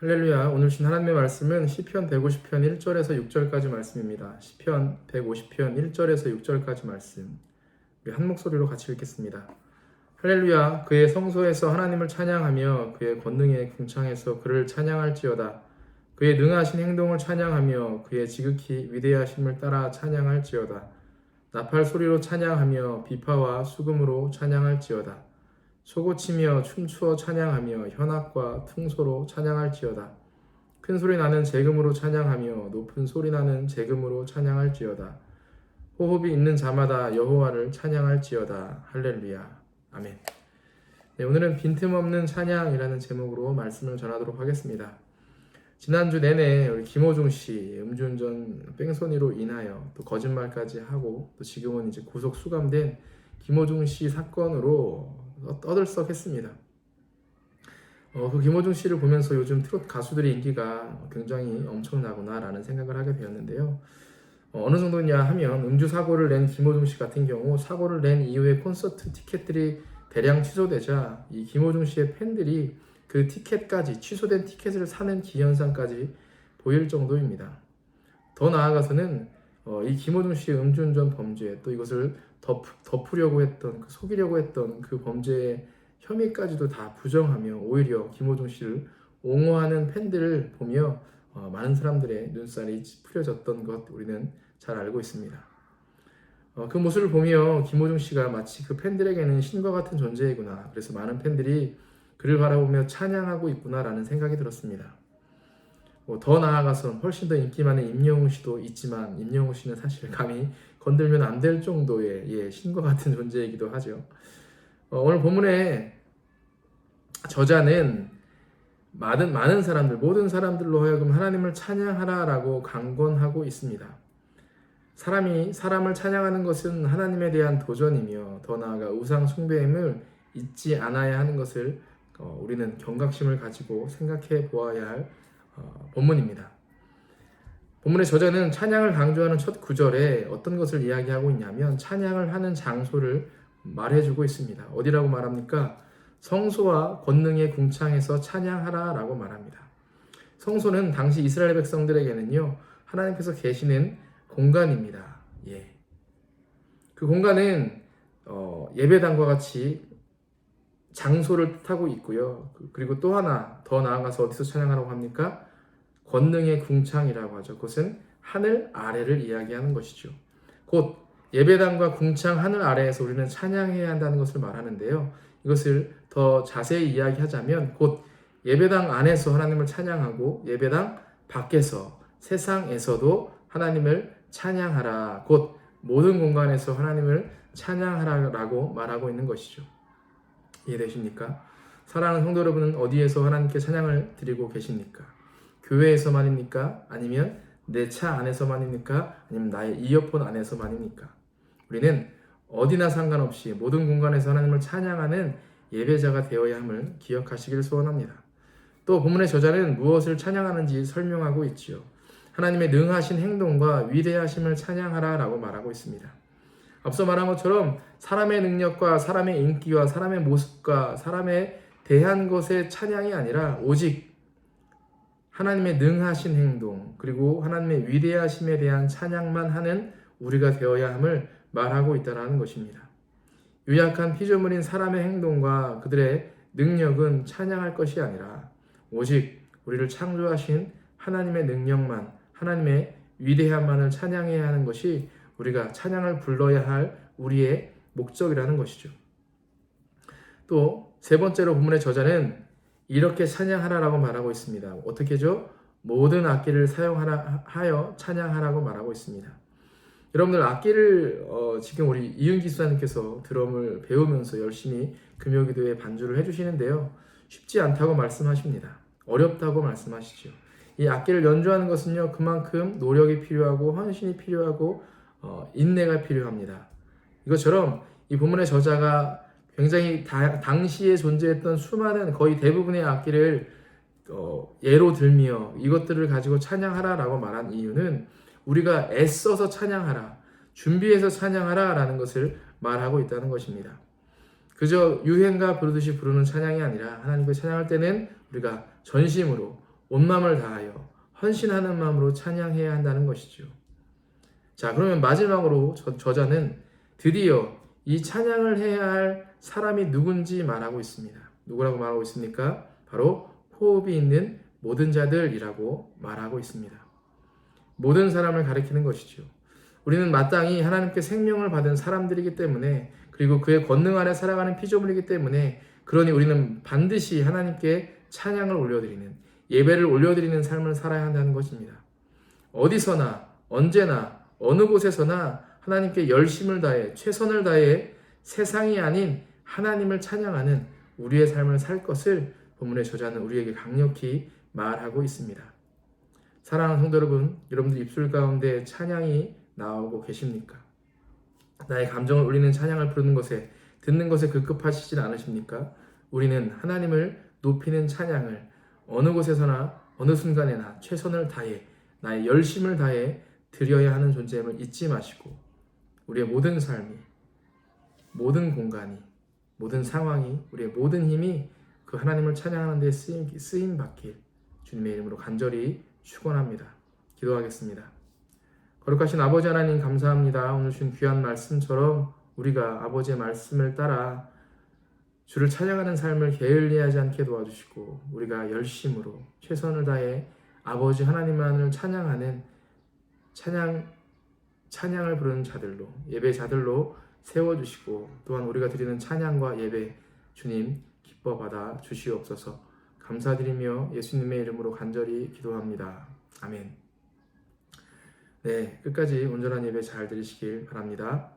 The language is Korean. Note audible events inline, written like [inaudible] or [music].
할렐루야. 오늘 신 하나님의 말씀은 시편 150편 1절에서 6절까지 말씀입니다. 시편 150편 1절에서 6절까지 말씀. 우리 한 목소리로 같이 읽겠습니다. 할렐루야. 그의 성소에서 하나님을 찬양하며 그의 권능의 궁창에서 그를 찬양할지어다. 그의 능하신 행동을 찬양하며 그의 지극히 위대하심을 따라 찬양할지어다. 나팔 소리로 찬양하며 비파와 수금으로 찬양할지어다. 소고치며 춤추어 찬양하며 현악과 퉁소로 찬양할지어다. 큰 소리 나는 재금으로 찬양하며 높은 소리 나는 재금으로 찬양할지어다. 호흡이 있는 자마다 여호와를 찬양할지어다. 할렐루야. 아멘. 네, 오늘은 빈틈없는 찬양이라는 제목으로 말씀을 전하도록 하겠습니다. 지난주 내내 우리 김호중 씨 음주운전 뺑소니로 인하여 또 거짓말까지 하고 또 지금은 이제 구속 수감된 김호중 씨 사건으로 떠들썩했습니다. 어, 그 김호중 씨를 보면서 요즘 트롯 가수들의 인기가 굉장히 엄청나구나라는 생각을 하게 되었는데요. 어, 어느 정도냐 하면 음주 사고를 낸 김호중 씨 같은 경우 사고를 낸 이후에 콘서트 티켓들이 대량 취소되자 이 김호중 씨의 팬들이 그 티켓까지 취소된 티켓을 사는 기현상까지 보일 정도입니다. 더 나아가서는 어, 이 김호중 씨의 음주운전 범죄 또 이것을 덮, 덮으려고 했던 그 속이려고 했던 그 범죄의 혐의까지도 다 부정하며 오히려 김호중 씨를 옹호하는 팬들을 보며 어, 많은 사람들의 눈살이 찌푸려졌던 것 우리는 잘 알고 있습니다. 어, 그 모습을 보며 김호중 씨가 마치 그 팬들에게는 신과 같은 존재이구나. 그래서 많은 팬들이 그를 바라보며 찬양하고 있구나라는 생각이 들었습니다. 뭐 더 나아가서 훨씬 더 인기 많은 임영웅 씨도 있지만 임영웅 씨는 사실 감히 건들면 안 될 정도의 예, 신과 같은 [laughs] 존재이기도 하죠. 어, 오늘 본문의 저자는 많은 많은 사람들 모든 사람들로 하여금 하나님을 찬양하라라고 강권하고 있습니다. 사람이 사람을 찬양하는 것은 하나님에 대한 도전이며 더 나아가 우상 숭배임을 잊지 않아야 하는 것을 어, 우리는 경각심을 가지고 생각해 보아야 할 어, 본문입니다. 본문의 저자는 찬양을 강조하는 첫 구절에 어떤 것을 이야기하고 있냐면 찬양을 하는 장소를 말해주고 있습니다. 어디라고 말합니까? 성소와 권능의 궁창에서 찬양하라라고 말합니다. 성소는 당시 이스라엘 백성들에게는요 하나님께서 계시는 공간입니다. 예. 그 공간은 어, 예배당과 같이 장소를 뜻하고 있고요. 그- 그리고 또 하나 더 나아가서 어디서 찬양하라고 합니까? 권능의 궁창이라고 하죠. 그것은 하늘 아래를 이야기하는 것이죠. 곧 예배당과 궁창 하늘 아래에서 우리는 찬양해야 한다는 것을 말하는데요. 이것을 더 자세히 이야기하자면 곧 예배당 안에서 하나님을 찬양하고 예배당 밖에서 세상에서도 하나님을 찬양하라. 곧 모든 공간에서 하나님을 찬양하라라고 말하고 있는 것이죠. 이해되십니까? 사랑하는 성도 여러분은 어디에서 하나님께 찬양을 드리고 계십니까? 교회에서만입니까? 아니면 내 차 안에서만입니까? 아니면 나의 이어폰 안에서만입니까? 우리는 어디나 상관없이 모든 공간에서 하나님을 찬양하는 예배자가 되어야 함을 기억하시길 소원합니다. 또 본문의 저자는 무엇을 찬양하는지 설명하고 있지요. 하나님의 능하신 행동과 위대하심을 찬양하라라고 말하고 있습니다. 앞서 말한 것처럼 사람의 능력과 사람의 인기와 사람의 모습과 사람에 대한 것의 찬양이 아니라 오직 하나님의 능하신 행동 그리고 하나님의 위대하심에 대한 찬양만 하는 우리가 되어야 함을 말하고 있다라는 것입니다. 유약한 피조물인 사람의 행동과 그들의 능력은 찬양할 것이 아니라 오직 우리를 창조하신 하나님의 능력만 하나님의 위대함만을 찬양해야 하는 것이 우리가 찬양을 불러야 할 우리의 목적이라는 것이죠. 또 세 번째로 본문의 저자는 이렇게 찬양하라라고 말하고 있습니다. 어떻게죠? 모든 악기를 사용하라 하여 찬양하라고 말하고 있습니다. 여러분들 악기를 어, 지금 우리 이은기 수사님께서 드럼을 배우면서 열심히 금요기도에 반주를 해주시는데요. 쉽지 않다고 말씀하십니다. 어렵다고 말씀하시죠. 이 악기를 연주하는 것은요 그만큼 노력이 필요하고 헌신이 필요하고 어, 인내가 필요합니다. 이것처럼 이 본문의 저자가 굉장히 다, 당시에 존재했던 수많은 거의 대부분의 악기를 어, 예로 들며 이것들을 가지고 찬양하라라고 말한 이유는 우리가 애써서 찬양하라, 준비해서 찬양하라라는 것을 말하고 있다는 것입니다. 그저 유행가 부르듯이 부르는 찬양이 아니라 하나님께 찬양할 때는 우리가 전심으로 온 마음을 다하여 헌신하는 마음으로 찬양해야 한다는 것이죠. 자, 그러면 마지막으로 저, 저자는 드디어 이 찬양을 해야 할 사람이 누군지 말하고 있습니다. 누구라고 말하고 있습니까? 바로 호흡이 있는 모든 자들이라고 말하고 있습니다. 모든 사람을 가리키는 것이죠. 우리는 마땅히 하나님께 생명을 받은 사람들이기 때문에 그리고 그의 권능 아래 살아가는 피조물이기 때문에 그러니 우리는 반드시 하나님께 찬양을 올려드리는 예배를 올려드리는 삶을 살아야 한다는 것입니다. 어디서나 언제나 어느 곳에서나 하나님께 열심을 다해 최선을 다해 세상이 아닌 하나님을 찬양하는 우리의 삶을 살 것을 본문의 저자는 우리에게 강력히 말하고 있습니다. 사랑하는 성도 여러분, 여러분들 입술 가운데 찬양이 나오고 계십니까? 나의 감정을 울리는 찬양을 부르는 것에 듣는 것에 급급하시진 않으십니까? 우리는 하나님을 높이는 찬양을 어느 곳에서나 어느 순간에나 최선을 다해 나의 열심을 다해 드려야 하는 존재임을 잊지 마시고 우리의 모든 삶이 모든 공간이 모든 상황이 우리의 모든 힘이 그 하나님을 찬양하는 데 쓰임, 쓰임 받길 주님의 이름으로 간절히 축원합니다. 기도하겠습니다. 거룩하신 아버지 하나님 감사합니다. 오늘 주신 귀한 말씀처럼 우리가 아버지의 말씀을 따라 주를 찬양하는 삶을 게을리하지 않게 도와주시고 우리가 열심으로 최선을 다해 아버지 하나님만을 찬양하는 찬양 찬양을 부르는 자들로 예배 자들로 세워 주시고 또한 우리가 드리는 찬양과 예배 주님 기뻐 받아 주시옵소서. 감사드리며 예수님의 이름으로 간절히 기도합니다. 아멘. 네, 끝까지 온전한 예배 잘 드리시길 바랍니다.